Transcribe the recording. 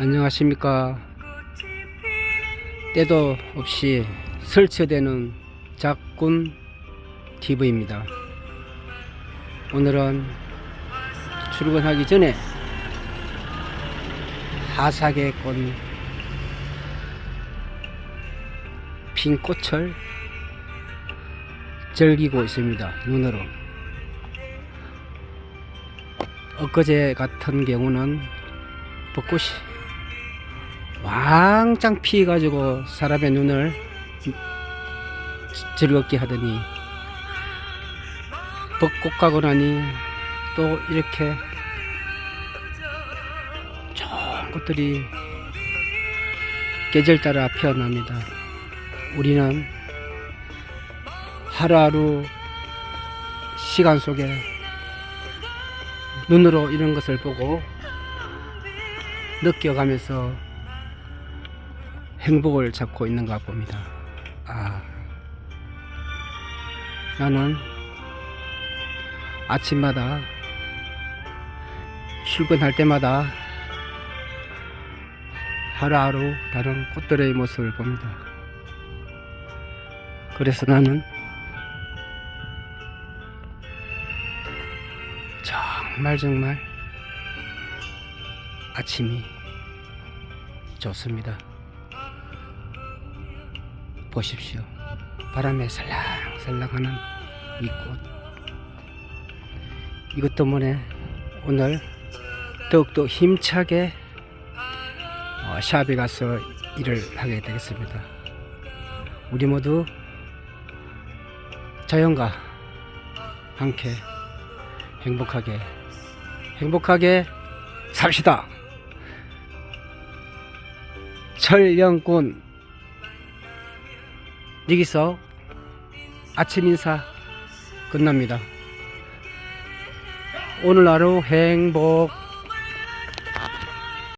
안녕하십니까. 때도 없이 설치되는 작군 TV입니다. 오늘은 출근하기 전에 하사계 꽃, 핀 꽃을 즐기고 있습니다. 눈으로. 엊그제 같은 경우는 벚꽃이 왕창 피해가지고 사람의 눈을 즐겁게 하더니 벚꽃 가고 나니 또 이렇게 좋은 것들이 계절 따라 피어납니다. 우리는 하루하루 시간 속에 눈으로 이런 것을 보고 느껴가면서 행복을 찾고 있는가 봅니다. 아, 나는 아침마다 출근할 때마다 하루하루 다른 꽃들의 모습을 봅니다. 그래서 나는 정말 정말 아침이 좋습니다. 보십시오. 바람에 살랑살랑하는 이 꽃. 이것 때문에 오늘 더욱더 힘차게 어, 샵에 가서 일을 하게 되겠습니다. 우리 모두 자연과 함께 행복하게 행복하게 삽시다. 철영군 여기서 아침 인사 끝납니다. 오늘 하루 행복